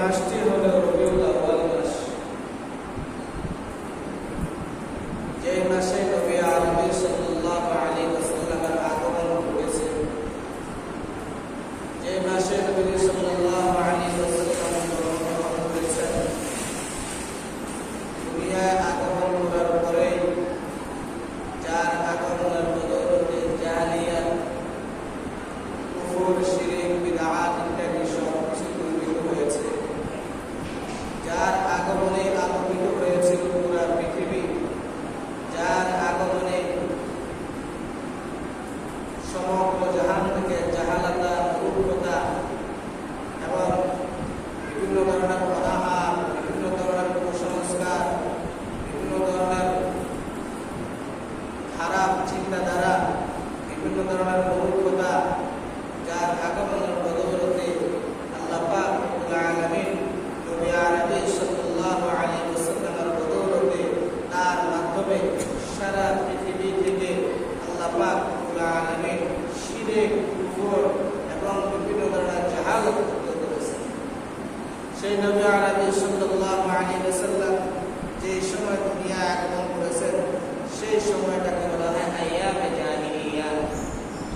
হলো রবিউল আউয়াল মাস যে মাসে নবী আরবি সাল্লাল্লাহু আলাইহি ওয়াসাল্লামের আগমন ঘটেছে যে মাসে নবী সাল্লাল্লাহু আলাইহি ওয়াসাল্লাম জন্মগ্রহণ করেছেন দুনিয়ায় আগমন করার পরেই যার আগমনের বদৌলতে জাহালিয়াত কুফর শিরিক বিদআত ইত্যাদি সব কিছু দূরীভূত হয়েছে যার আগমনে আলোকিত হয়েছিল পুরা পৃথিবী যার আগমনে সমগ্র জাহান থেকে জাহালাতা মূর্খতা এবং বিভিন্ন ধরনের অনাহার বিভিন্ন ধরনের কুসংস্কার বিভিন্ন ধরনের খারাপ চিন্তাধারা বিভিন্ন ধরনের মূর্খতা যার আগমনের বদৌলতে আল্লাহ বদৌলতে তার মাধ্যমে সারা পৃথিবী থেকে আল্লাহ আলামিন শিরক এবং বিভিন্ন ধরনের করেছেন। সেই নবী আরবি সাল্লাল্লাহু আলাইহি ওয়াসাল্লাম যে সময় দুনিয়া আগমন করেছেন সেই সময়টাকে বলা হয় আইয়ামে জাহিলিয়া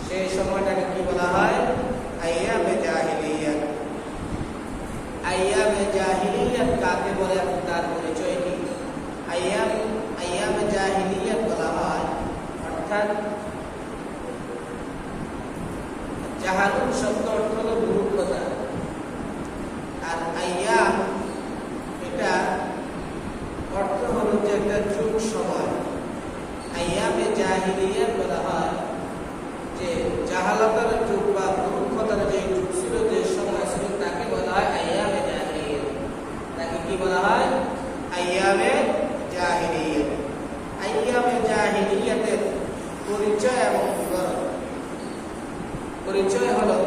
সেই সময়টাকে কি বলা হয় আইয়ামে জাহিলিয়া আইয়ামে জাহিলিয়াত কাকে বলে আপনি তার পরিচয় কি আইয়াম আইয়ামে জাহিলিয়াত বলা হয় অর্থাৎ জাহালুন শব্দ অর্থ হলো মূর্খতা আর আইয়াম এটা অর্থ হলো যে একটা যুগ সময় আইয়ামে জাহিলিয়াত বলা হয় যে জাহালাতের যুগ বা মূর্খতার যে যুগ ছিল যে সময় ছিল তাকে বলা হয় আইয়ামে জাহিলিয়াত তাকে কি বলা হয় আইয়ামে জাহিলিয়াত আইয়ামে জাহিলিয়াতের পরিচয় এবং বিবরণ পরিচয় হলো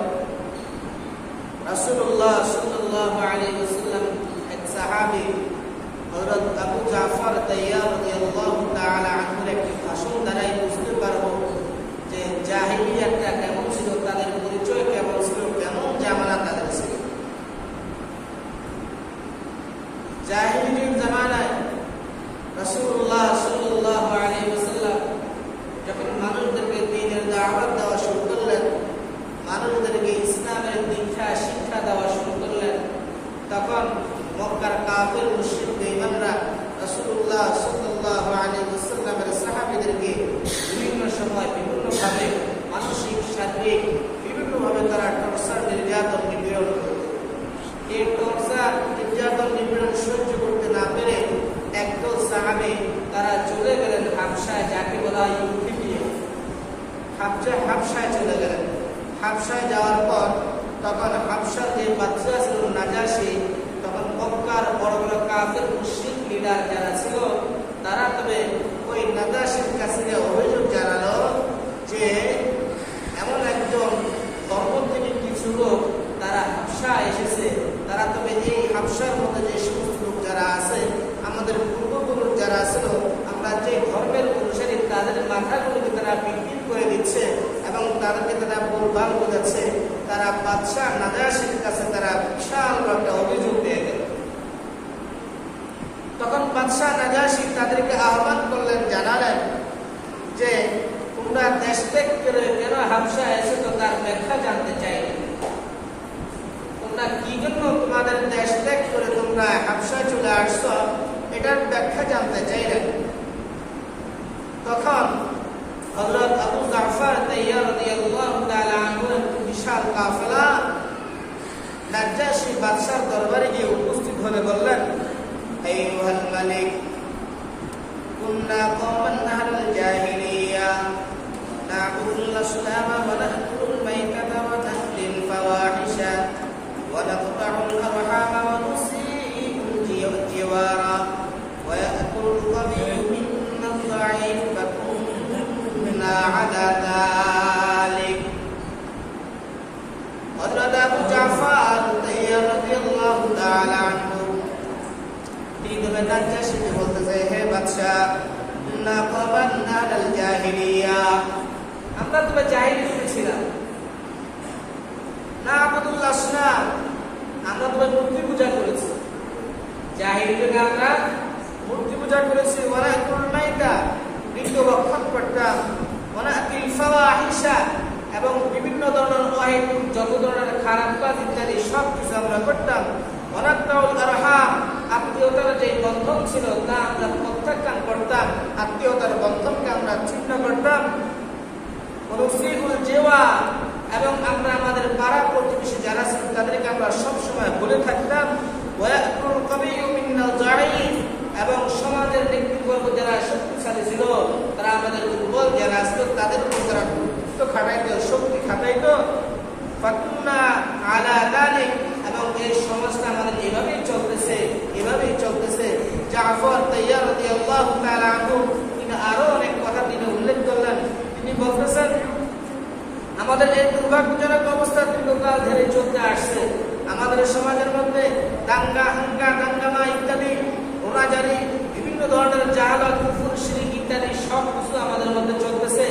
রাসূলুল্লাহ সাল্লাল্লাহু আলাইহি ওয়াসাল্লাম এক সাহাবী হযরত আবু জাফর তাইয়ার রাদিয়াল্লাহু তাআলা আনহুর একটি ভাষণ দ্বারাই বুঝতে পারব যে জাহিলিয়াতটা কেমন ছিল তাদের পরিচয় কেমন ছিল কেমন জামানা তাদের ছিল জাহিলিয়াতের জামানায় যখন মানুষদেরকে দ্বীনের দাওয়াত দেওয়া শুরু করলেন, মানুষদেরকে ইসলামের দীক্ষা, শিক্ষা দেওয়া শুরু করলেন, তখন মক্কার কাফের মুসলিম বেঈমানরা রসুল্লাহ সাল্লাল্লাহু আলাইহি ওয়াসাল্লামের সাহাবীদেরকে বিভিন্ন সময় বিভিন্ন ভাবে মানসিক শারীরিক বিভিন্ন ভাবে তারা টর্চার নির্যাতন নিপীড়ন করত এই টর্চার নির্যাতন নিপীড়ন সহ্য করতে না পেরে একদল সাহাবী তারা চলে গেলেন হাবশায় যাকে বলা হয় ইউথিপিয়া হাবশায় হাফসায় চলে গেলেন। হাফসায় যাওয়ার পর তখন হাফসার যে বাচ্চা ছিল নাজাসি, তখন মক্কার বড় বড় কাফের মুসলিম লিডার যারা ছিল, তারা তবে ওই নাজাসির কাছে অভিযোগ জানালো যে এমন একজন ধর্ম থেকে কিছু লোক তারা হাবশা এসেছে তারা তবে এই হাবশার মধ্যে যে সমস্ত লোক যারা আছে আমাদের পূর্বপুরুষ যারা ছিল আমরা যে ধর্মের অনুসারী তাদের মাথাগুলোকে তারা বিক্রি করে দিচ্ছে এবং তাদেরকে তারা বলবান বোঝাচ্ছে তারা বাদশাহ নাজাসির কাছে তারা বিশাল একটা অভিযোগ দিয়ে গেল তখন বাদশাহ নাজাসি তাদেরকে আহ্বান করলেন জানালেন যে তোমরা দেশ ত্যাগ করে কেন হাবসা এসেছ তার ব্যাখ্যা জানতে চাই। তোমরা কি জন্য তোমাদের দেশ ত্যাগ করে তোমরা হাবসায় চলে আসছো? এটার ব্যাখ্যা জানতে চাইলেন তখন হযরত আবু জাফর বিশাল কাফেলা নাজ্জাশী বাদশার দরবারে গিয়ে উপস্থিত হয়ে বললেন, আইয়ুহাল মালিক, কুন্না কওমান আহলাল نعبد الأصنام ونحكم الميتة ونهدي الفواحش ونقطع الأرحام ونسيء الجوار ويأكل আমরা তবে জাহিলিয়াতে ছিলাম। না আবুদুল্লাহ আসনাম আমরা তবে মূর্তি পূজা করেছি। জাহির যুগে আমরা মূর্তি পূজা করেছি। ওরা করুণাইটা মৃত রক্ষণ করতাম। ওরা তিলফাওয়া আহিসা এবং বিভিন্ন ধরনের অহেতুক যত ধরনের খারাপ কাজ ইত্যাদি সব কিছু আমরা করতাম। অনাত্মাউল আরহাম। আত্মীয়তার যে বন্ধন ছিল, তা আমরা প্রত্যাখ্যান করতাম। আত্মীয়তার বন্ধনকে আমরা ছিন্ন করতাম। জেওয়া এবং আমরা আমাদের পাড়া প্রতিবেশী যারা ছিল তাদেরকে আমরা সবসময় বলে থাকতাম এবং সমাজের ব্যক্তিবর্গ যারা শক্তিশালী ছিল, তারা আমাদের দুর্বল যারা ছিল তাদের উপর তারা গুরুত্ব খাটাইতো, শক্তি খাটাইতো। ফাকুন্না আলা দালিক এবং এই সমাজটা আমাদের এভাবেই চলতেছে এভাবেই চলতেছে জাফর তাইয়ার রাদিয়াল্লাহু তাআলা আনহু তিনি আরও অনেক কথা তিনি উল্লেখ করলেন তিনি বলতেছেন আমাদের এই দুর্ভাগ্যজনক অবস্থা দীর্ঘকাল ধরে চলতে আসছে আমাদের সমাজের মধ্যে দাঙ্গা হাঙ্গা দাঙ্গামা ইত্যাদি ওনাজারি বিভিন্ন ধরনের জাহালত কুফুর শিরিক ইত্যাদি সব কিছু আমাদের মধ্যে চলতেছে।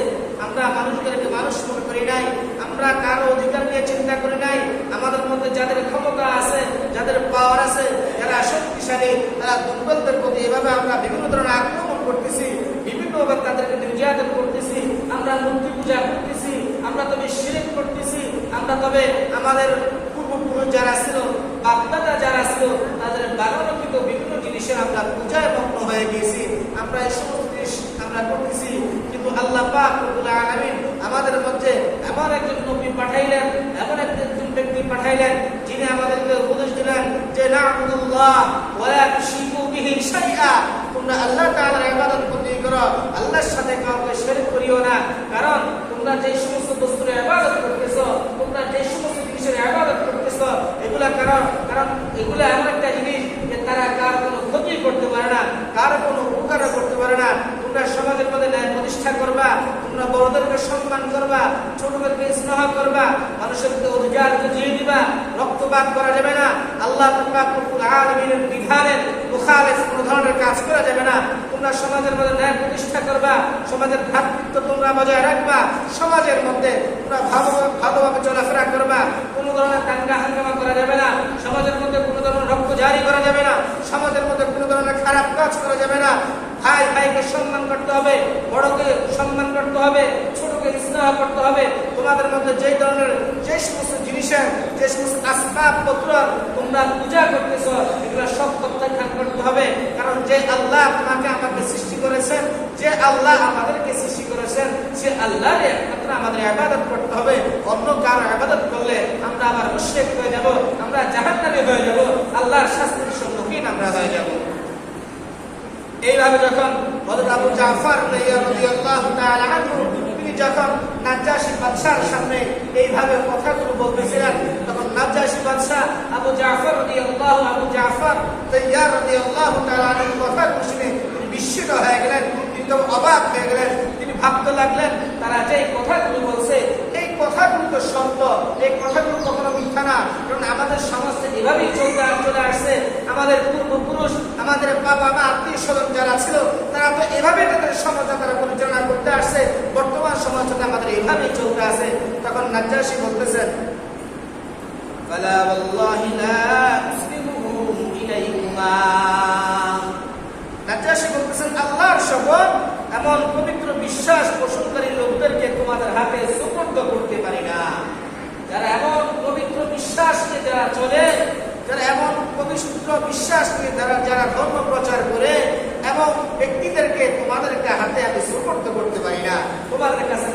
আমরা মানুষদেরকে মানুষ মনে করি নাই, আমরা কারও অধিকার নিয়ে চিন্তা করি নাই। আমাদের মধ্যে যাদের ক্ষমতা আছে, যাদের পাওয়ার আছে, যারা শক্তিশালী, তারা দুর্বলদের প্রতি এভাবে আমরা বিভিন্ন ধরনের আক্রমণ করতেছি, বিভিন্নভাবে তাদেরকে নির্যাতন করতেছি, আমরা মূর্তি পূজা করতেছি, আমরা তবে শিরিক করতেছি, আমরা তবে আমাদের পূর্বপুরুষ যারা ছিল বাপদাদা যারা ছিল কিন্তু বিভিন্ন জিনিসের আমরা পূজায় মগ্ন হয়ে গিয়েছি। আমরা এই সমস্ত জিনিস আমরা করতেছি, কিন্তু আল্লাহ পাক আমাদের মধ্যে এমন একজন নবী পাঠাইলেন, এমন একজন ব্যক্তি পাঠাইলেন, যিনি আমাদেরকে উপদেশ দিলেন যে তোমরা আল্লাহ করতে করো, আল্লাহর সাথে কাউকে শরীক করিও না। কারণ তোমরা যে সমস্ত বস্তুর ইবাদত করতেছো, তোমরা যে সমস্ত জিনিসের ইবাদত করতেছো, এগুলা কারণ কারণ এগুলা এমন একটা জিনিস যে তারা কার কোনো ক্ষতি করতে পারে না কোনো উপকার করতে পারে না। তোমরা সমাজের মধ্যে ন্যায় প্রতিষ্ঠা করবা, তোমরা বড়দেরকে সম্মান করবা, ছোটদেরকে স্নেহ করবা, মানুষের অধিকার বুঝিয়ে দিবা, রক্তপাত করা যাবে না, আল্লাহ আলামিনের বিধানের মুখালিফ কোনো ধরনের কাজ করা যাবে না। তোমরা সমাজের মধ্যে ন্যায় প্রতিষ্ঠা করবা, সমাজের ভ্রাতৃত্ব তোমরা বজায় রাখবা, সমাজের মধ্যে তোমরা ভালো ভালোভাবে চলাফেরা করবা কোনো ধরনের দাঙ্গা হাঙ্গামা করা যাবে না সমাজের মধ্যে কোনো ধরনের রক্ত জারি করা যাবে না সমাজের মধ্যে কোনো ধরনের খারাপ কাজ করা যাবে না ভাই ভাইকে সম্মান করতে হবে বড়কে সম্মান করতে হবে ছোটকে স্নেহ করতে হবে। তোমাদের মধ্যে যে ধরনের যে সমস্ত জিনিসের যে সমস্ত আসবাবপত্র তোমরা পূজা করতেছ, এগুলো সব প্রত্যাখ্যান করতে হবে। কারণ যে আল্লাহ তোমাকে আমাকে সৃষ্টি করেছেন, যে আল্লাহ আমাদেরকে সৃষ্টি করেছেন, সে আল্লাহর একমাত্র আমাদের আবাদত করতে হবে। অন্য কারও আবাদত করলে আমরা আবার মুশরিক হয়ে যাব, আমরা জাহান্নামী হয়ে যাব, আল্লাহর শাস্তির সম্মুখীন আমরা হয়ে যাব। এইভাবে যখন হযরত আবু জাফর রাদিয়াল্লাহু তাআলা আনহু, তিনি যখন নাজ্জাশী বাদশার সামনে এইভাবে কথাগুলো বলতেছিলেন তখন নাজ্জাশী বাদশা আবু জাফর রাদিয়াল্লাহু আবু জাফর তাইয়ার রাদিয়াল্লাহু তাআলা আনহু কথাগুলো শুনে বিস্মিত হয়ে গেলেন তো অবাক হয়ে গেলেন। তিনি ভাবতে লাগলেন, তারা যে কথাগুলো বলছে, এই কথাগুলো তো সত্য, এই কথাগুলো কখনো মিথ্যা না। কারণ আমাদের সমাজে এভাবেই চলতে চলে আসছে। আমাদের পূর্বপুরুষ, আমাদের বাবা মা আত্মীয় স্বজন যারা ছিল, তারা তো এভাবে তাদের সমাজটা তারা পরিচালনা করতে আসছে বর্তমান সমাজটা আমাদের এভাবেই চলতে আছে তখন নাজ্জাসী বলতেছেন فلا والله لا أسلمه إليكما নাজ্জাসী বলতেছেন আল্লাহর শপথ এমন পবিত্র বিশ্বাস পোষণকারী লোকদেরকে তোমাদের হাতে সুপর্দ করতে পারি না যারা এমন পবিত্র বিশ্বাস নিয়ে যারা চলে যারা এমন পবিত্র বিশ্বাস নিয়ে যারা যারা ধর্ম প্রচার করে এবং ব্যক্তিদেরকে তোমাদেরকে হাতে আমি সুপর্দ করতে পারি না তোমাদের কাছে